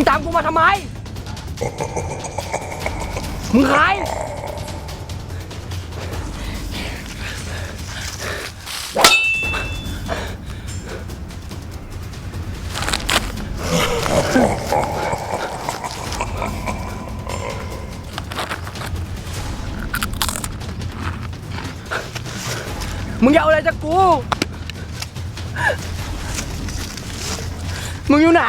งตามกูมาทำไม มึงใคร มึงอยากเอาอะไรจากกู มึงอยู่ไหน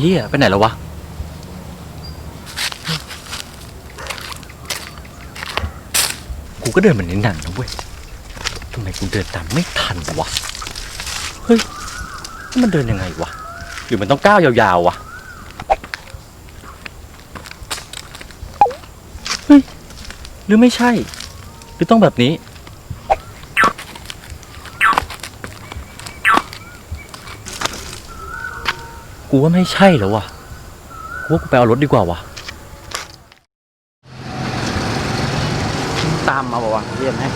เหี้ยไปไหนแล้ววะ กูก็เดินเหมือนในหนังนะเว้ยทำไมกูเดินตามไม่ทันวะ เฮ้ย มันเดินยังไงวะ หรือมันต้องก้าวยาวๆวะ เฮ้ย หรือไม่ใช่ หรือต้องแบบนี้ กูว่าไม่ใช่แล้ววะกูว่ากูไปเอารถดีกว่าวะตามมาบอกว่าเรียมให้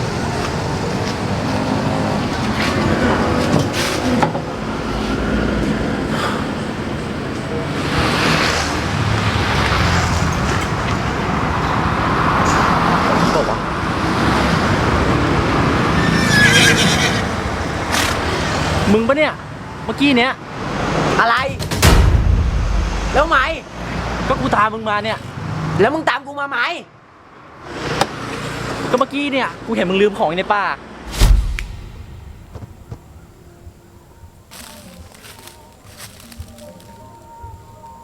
บอกว่ามึงปะเนี่ย เมื่อกี้เนี้ยอะไร แล้วไหม ก็กูตามมึงมาเนี่ย แล้วมึงตามกูมาไหม ก็เมื่อกี้เนี่ย กูเห็นมึงลืมของอยู่ในป่า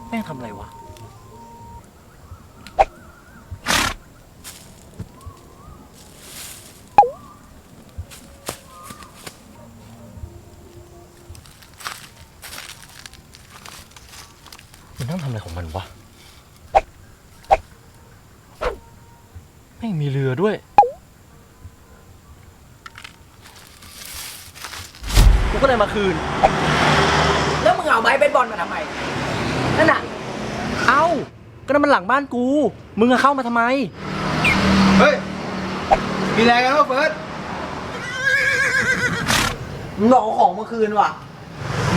แม่งทำอะไรวะ นนั่งทำอะไรของมันวะไม่งมีเรือด้วย กูก็เลยมาคืน แล้วมึงเอาไม้เบสบอลมาทำไม นั่นน่ะ เอ้า ก็นั่นมันหลังบ้านกู มึงอะเข้ามาทำไม เฮ้ย มีอะไรกันวะเฟิร์สมึงหลอกเอาของมาคืนว่ะ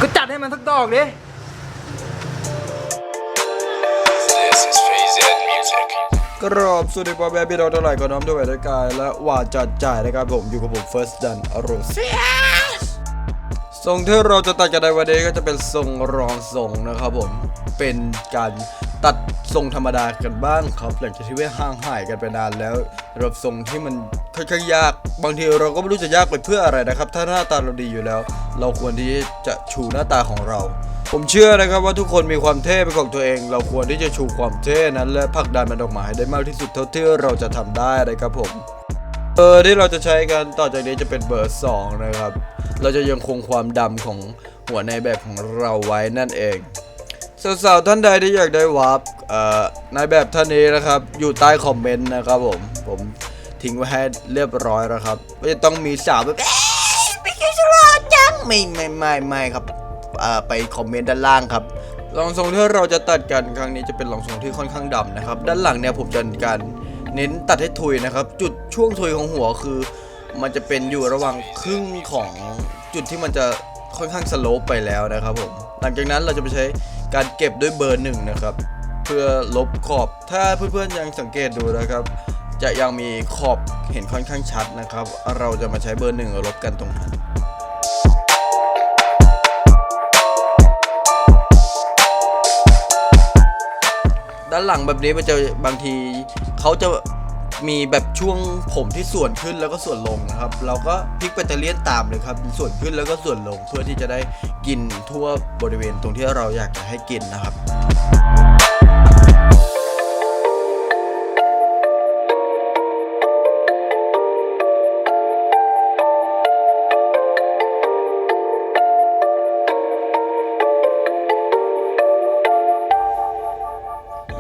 ก็จัดให้มันสักดอกดิ กรอบสวัสดีพ่อแม่พี่น้องทั้งหลายก็น้อมด้วยด้วยกายและว่าจัดจ่ายนะครับผมอยู่กับผม First Dan อรุณทรงที่เราจะตัดกันในวันนี้ก็จะเป็นทรงรองทรงนะครับผมเป็นการ ตัดทรงธรรมดากันบ้างครับหลังจากที่เว่าห่างหายกันไปนานแล้วรับทรงที่มันค่อนข้างยาก บางทีเราก็ไม่รู้จะยากไปเพื่ออะไรนะครับ ถ้าหน้าตาเราดีอยู่แล้ว เราควรที่จะชูหน้าตาของเรา ผมเชื่อนะครับว่าทุกคนมีความเท่เป็นของตัวเอง เราควรที่จะชูความเท่นั้น และผลักดันมันออกมาให้ได้มากที่สุดเท่าที่เราจะทำได้นะครับผมเบอร์ที่เราจะใช้กันต่อจากนี้จะเป็นเบอร์2นะครับ เราจะยังคงความดำของหัวในแบบของเราไว้นั่นเอง สาวๆท่านใดที่อยากได้วาร์ปเอ่อนายแบบท่านนี้นะครับ อยู่ใต้คอมเมนต์นะครับผม ผมทิ้งไว้ให้เรียบร้อยแล้วครับไม่จะต้องมีสาวแบบเอ๊ะไม่ใช่สลอจังไม่ไม่ไม่ไม่ครับไปคอมเมนต์ด้านล่างครับรองทรงที่เราจะตัดกันครั้งนี้จะเป็นรองทรงที่ค่อนข้างดำนะครับ ด้านหลังเนี่ยผมจะการเน้นตัดให้ทุยนะครับ จุดช่วงทุยของหัวคือ มันจะเป็นอยู่ระหว่างครึ่งของจุดที่มันจะค่อนข้างสโลปไปแล้วนะครับผมหลังจากนั้นเราจะไปใช้ การเก็บด้วยเบอร์หนึ่งนะครับ เพื่อลบขอบถ้าเพื่อนๆยังสังเกตดูนะครับ จะยังมีขอบเห็นค่อนข้างชัดนะครับ เราจะมาใช้เบอร์หนึ่งลบกันตรงนั้นด้านหลังแบบนี้มันจะบางทีเขาจะ มีแบบช่วงผมที่ส่วนขึ้นแล้วก็ส่วนลงนะครับ เราก็พลิกแบตเตอรี่ตามเลยครับส่วนขึ้นแล้วก็ส่วนลงเพื่อที่จะได้กินทั่วบริเวณตรงที่เราอยากจะให้กินนะครับ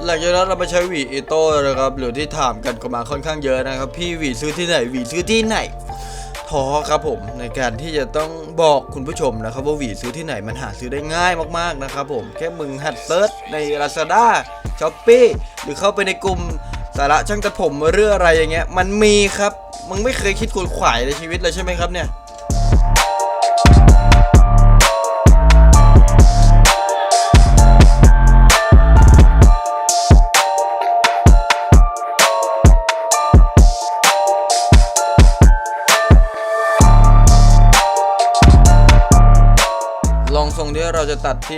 หลังจากนั้นเรามาใช้หวีอโต้นะครับหรือที่ถามกันก็มาค่อนข้างเยอะนะครับ พี่หวีซื้อที่ไหนหวีซื้อที่ไหนท้อครับผมในการที่จะต้องบอกคุณผู้ชมนะครับว่าหวีซื้อที่ไหนมันหาซื้อได้ง่ายมากๆนะครับผมแค่มึงหัดเซิร์ชใน Lazada s h o p e e หรือเข้าไปในกลุ่มสาระช่างตัดผมเรื่องอะไรอย่างเงี้ยมันมีครับมึงไม่เคยคิดขวนขวายในชีวิตเลยใช่ไหมครับเนี่ย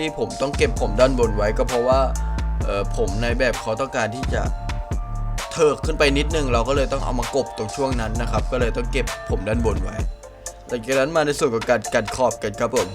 ที่ผมต้องเก็บผมด้านบนไว้ก็เพราะว่าผมในแบบเขาต้องการที่จะเถิกขึ้นไปนิดนึงเราก็เลยต้องเอามากบตรงช่วงนั้นนะครับ ก็เลยต้องเก็บผมด้านบนไว้หลังจากนั้นมาในส่วนของการกัดขอบกันครับผม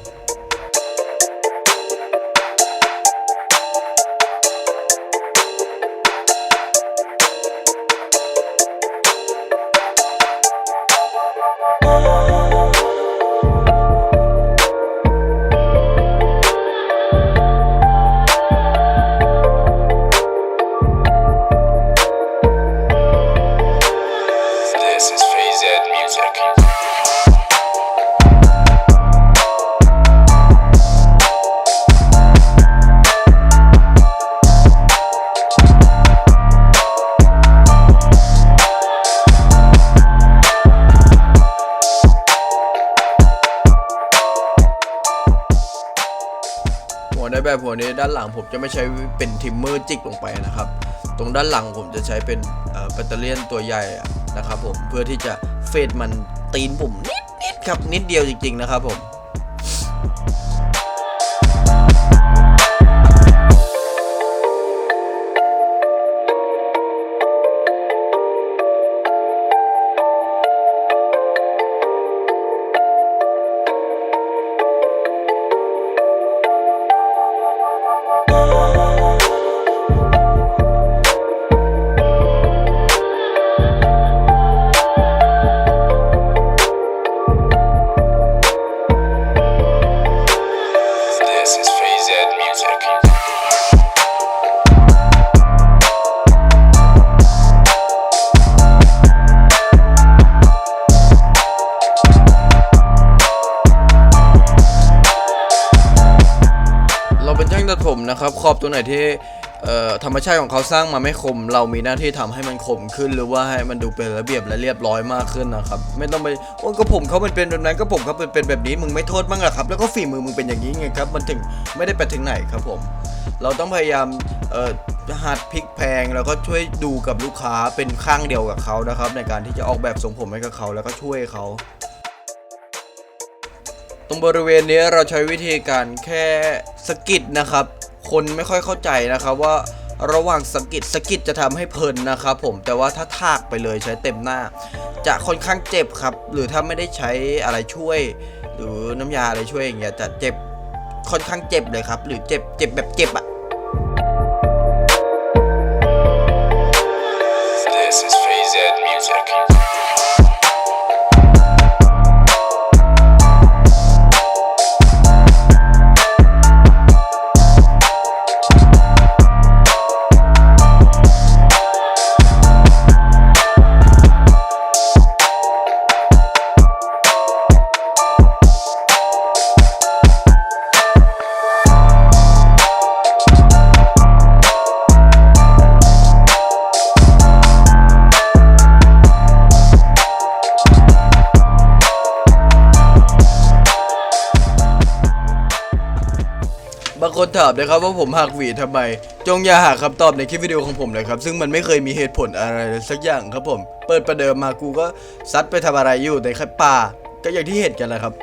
ด้านหลังผมจะไม่ใช้เป็นทิมเมอร์จิกลงไปนะครับ ตรงด้านหลังผมจะใช้เป็นแบตเตอรี่ยนตัวใหญ่นะครับผมเพื่อที่จะเฟดมันตีนปุ่มนิดๆครับนิดเดียวจริง ๆ นะครับผม เราเป็นช่างตัดผมนะครับขอบตัวไหนที่ธรรมชาติของเขาสร้างมาไม่คม เรามีหน้าที่ทำให้มันคมขึ้น หรือว่าให้มันดูเป็นระเบียบและเรียบร้อยมากขึ้นนะครับ ไม่ต้องไปโอ้ก็ผมเขาเป็นแบบนั้นก็ผมเขาเป็นแบบนี้มึงไม่โทษบ้างหรอครับ แล้วก็ฝีมือมึงเป็นอย่างนี้ไงครับ มันถึงไม่ได้ไปถึงไหนครับผม เราต้องพยายามหัดพลิกแพงแล้วก็ช่วยดูกับลูกค้าเป็นข้างเดียวกับเขานะครับ ในการที่จะออกแบบทรงผมให้กับเขาแล้วก็ช่วยเขา รงบริเวณนี้เราใช้วิธีการแค่สกิดนะครับ คนไม่ค่อยเข้าใจนะครับว่าระหว่างสกิดสกิดจะทำให้เพลินนะครับผมแต่ว่าถ้าทากไปเลยใช้เต็มหน้า จะค่อนข้างเจ็บครับ หรือถ้าไม่ได้ใช้อะไรช่วย หรือน้ำยาอะไรช่วยอย่างเงี้ยจะเจ็บค่อนข้างเจ็บเลยครับ หรือเจ็บเจ็บแบบเจ็บอะ คนถามนะครับว่าผมหักหวีทำไม จงอย่าหาคำตอบในคลิปวิดีโอของผมเลยครับ ซึ่งมันไม่เคยมีเหตุผลอะไรสักอย่างครับผม เปิดประเดิมมากูก็ซัดไปทำอะไรอยู่ในคัดป่า ก็อย่างที่เห็นกันแหละครับ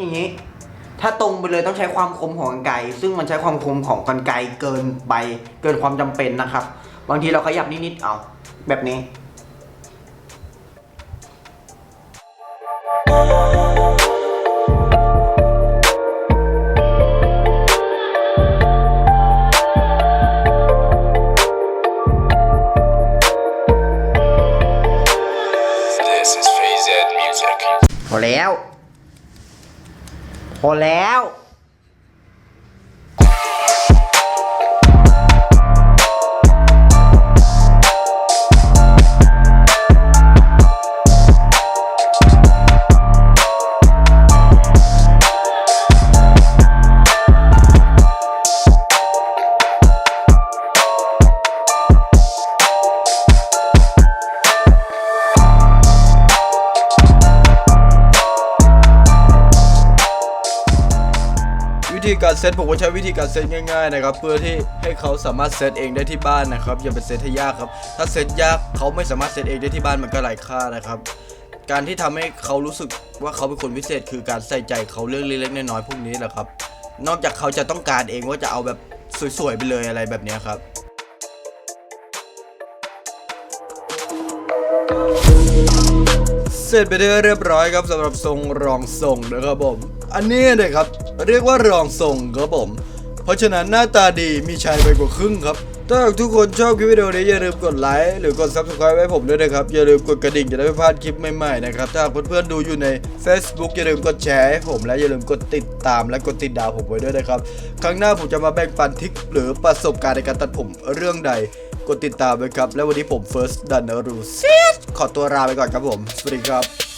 อย่างนี้ ถ้าตรงไปเลยต้องใช้ความคมของกรรไกรซึ่งมันใช้ความคมของกรรไกรเกินไปเกินความจำเป็นนะครับ บางทีเราขยับนิดๆเอาแบบนี้ พอแล้ว ธีการเซตผมก็ใช้วิธีการเซตง่ายๆนะครับเพื่อที่ให้เขาสามารถเซตเองได้ที่บ้านนะครับอย่าไปเซตให้ยากครับ ถ้าเซตยากเขาไม่สามารถเซตเองได้ที่บ้านมันก็ไร้ค่านะครับ การที่ทำให้เขารู้สึกว่าเขาเป็นคนพิเศษ คือการใส่ใจเขาเรื่องเล็กๆน้อยๆพวกนี้แหละครับ นอกจากเขาจะต้องการเองว่าจะเอาแบบสวยๆไปเลยอะไรแบบนี้ครับเสร็จไปได้เรียบร้อยครับสำหรับทรงรองทรงนะครับผม อันนี้นะครับ เรียกว่ารองทรงครับผม เพราะฉะนั้นหน้าตาดีมีชายไปกว่าครึ่งครับ ถ้าหากทุกคนชอบคลิปวิดีโอนี้อย่าลืมกดไลค์หรือกด subscribe ให้ผมด้วยนะครับ อย่าลืมกดกระดิ่งจะได้ไม่พลาดคลิปใหม่ๆนะครับ ถ้าเพื่อนๆดูอยู่ใน Facebook อย่าลืมกดแชร์ให้ผมและอย่าลืมกดติดตามและกดติดดาวผมไว้ด้วยนะครับ ครั้งหน้าผมจะมาแบ่งปันทิคหรือประสบการณ์ในการตัดผมเรื่องใด กดติดตามไว้ครับ และวันนี้ผม First ดันนรูเซียขอตัวลาไปก่อนครับผม สวัสดีครับ